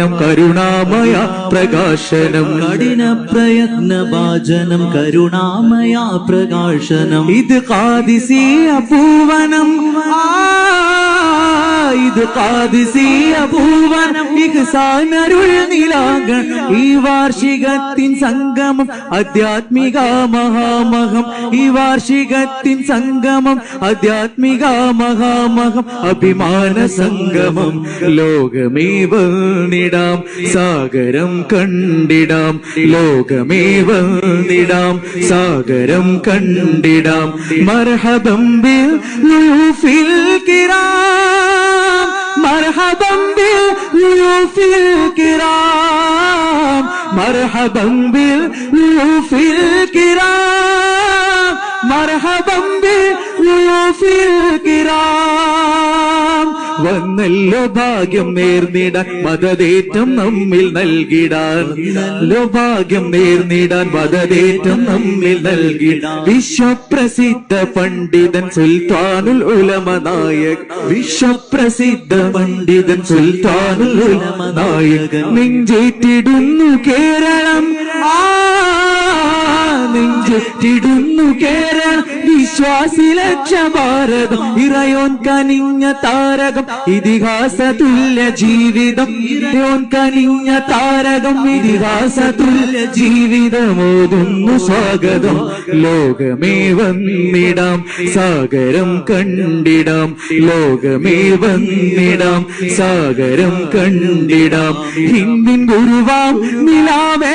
കരുണാമയ പ്രകാശനം. കഠിന പ്രയത്ന ഭാജനം കരുണാമയ പ്രകാശനം. ഇത് കാതിസി അപൂവനം ആ, ഇത് കാദിസീയ പൂവനം ഇഹ്സാനരുൾ നിലാകൺ ഈ വാർഷികത്തിൻ സംഗമം ആധ്യാത്മിക മഹാമഹം. ഈ വാർഷികത്തിൻ സംഗമം ആധ്യാത്മിക മഹാമഹം. അഭിമാന സംഗമം ലോകമേ വന്നിടാം സാഗരം കണ്ടിടാം. ലോകമേ വന്നിടാം സാഗരം കണ്ടിടാം. മർഹബം ബിൽ ലുഫിൽ കിറാം മർഹബം ബിൽ ലുഫിൽ കിറാം മർഹബം ബിൽ ലുഫിൽ വന്നല്ലോ ഭാഗ്യം നേർന്നിടാൻ മതതേറ്റം നമ്മിൽ നൽകിടാൻ. ഭാഗ്യം നേർന്നിടാൻ മതതേറ്റം നമ്മിൽ നൽകിടാൻ. വിശ്വപ്രസിദ്ധ പണ്ഡിതൻ സുൽത്താനുൽ ഉലമ നായകൻ. വിശ്വപ്രസിദ്ധ പണ്ഡിതൻ സുൽത്താനുൽ ഉലമ നായകൻ. നെഞ്ചേറ്റിടുന്നു കേരളം. ആ നെഞ്ചെറ്റിടുന്നു കേരളം. വിശ്വാസി ലക്ഷ ഭാരതം. ഇറയോൻ കനിഞ്ഞ താരകം. ഇതിഹാസ തുല്യ ജീവിതം. ഇറയോൻ കനിഞ്ഞ താരകം. ഇതിഹാസ തുല്യ ജീവിതമോതുന്നു സ്വാഗതം. ലോകമേ വന്നിടാം. സാഗരം കണ്ടിടാം. ലോകമേ വന്നിടാം. സാഗരം കണ്ടിടാം. ഹിന്ദിൻ ഗുരുവാം. നിലാവേ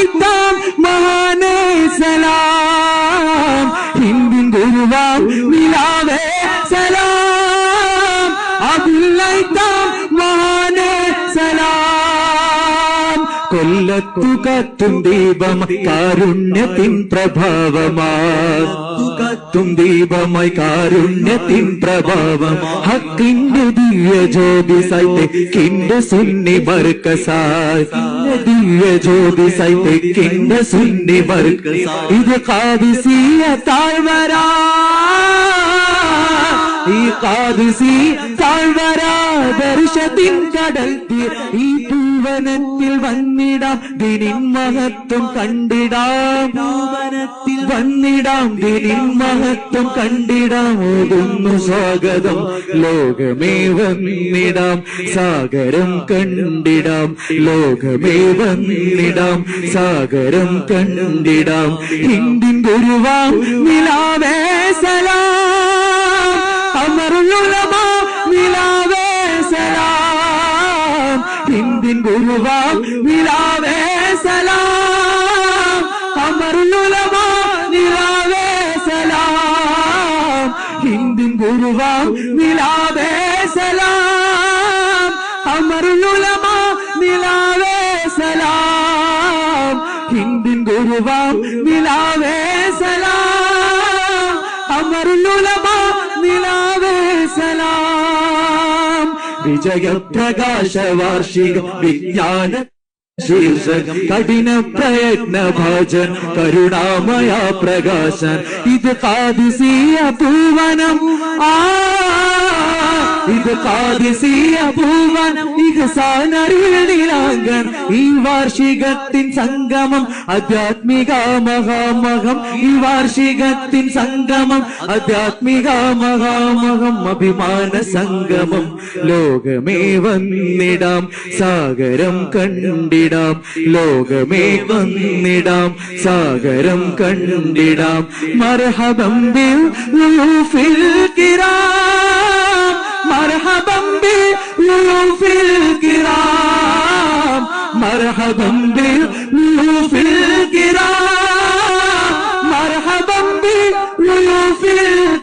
അബുല്ലൈത്താം മഹാനേ സലാം. ഹിന്ദു ഗുരുവാം നിലാവേ സലാം. അബുല്ലൈത്താം മഹാനേ സലാം. കൊല്ലത്തു കത്തും ദീപമായി കാരുണ്യത്തിൻ പ്രഭാവമാ കത്തും ദീപമായി കാരുണ്യത്തിൻ പ്രഭാവം. ഹക്കിന്റെ ദിവ്യ ജ്യോതിസായി തെക്കിന്റെ സുന്നി ബർക്കസായി. ദിവ്യ ജ്യോതിസായി തെക്കിന്റെ സുന്നിവർക്ക് ഇത് കാവിസിയ താഴ്വരാ. ഈ കാതുസി താഴ്വര കടൽ തീർ ഈ പൂവനത്തിൽ വന്നിടാം ദിനിൻ മഹത്വം കണ്ടിടാം. ഭൂവനത്തിൽ വന്നിടാം ദിനിൻ മഹത്വം കണ്ടിടാം. ഓതുന്നു സ്വാഗതം ലോകമേ വന്നിടാം. സാഗരം കണ്ടിടാം ലോകമേ വന്നിടാം. സാഗരം കണ്ടിടാം. ഹിന്ദിൻ ഗുരുവാം നിലാവേ സലാം. അമറുലുലമ നിലാവേ സലാം. ഹിന്ദിൻ ഗുരുവാം നിലാവേ സലാം. അമറുലുലമ നിലാവേ സലാം. ഹിന്ദിൻ ഗുരുവാം നിലാവേ സലാം. അമറുലുലമ നിലാവേ സലാം. ഹിന്ദിൻ ഗുരുവാം നിലാവേ സലാം. നിലാവേ സലാം. വിജയപ്രകാശ വാർഷിക വിജ്ഞാന ശീർഷകം കഠിന പ്രയത്ന ഭജൻ കരുണാമയ പ്രകാശൻ ഇത് കാതിസീയ പൂവനം ആ ഇഹസാനരുളിലാങ്കൻ ഈ വാർഷികത്തിൻ സംഗമം ആധ്യാത്മിക മഹാമഹം. ഈ വാർഷികത്തിൻ സംഗമം ആധ്യാത്മിക മഹാമഹം. അഭിമാന സംഗമം ലോകമേ വന്നിടാം. സാഗരം കണ്ടിടാം. ലോകമേ വന്നിടാം. സാഗരം കണ്ടിടാം. മർഹബം ബിൽ ലുഫിൽ കിറാം മർഹബം ബിൽ ലുഫിൽ കിറാം മർഹബം ബിൽ ലുഫിൽ കിറാം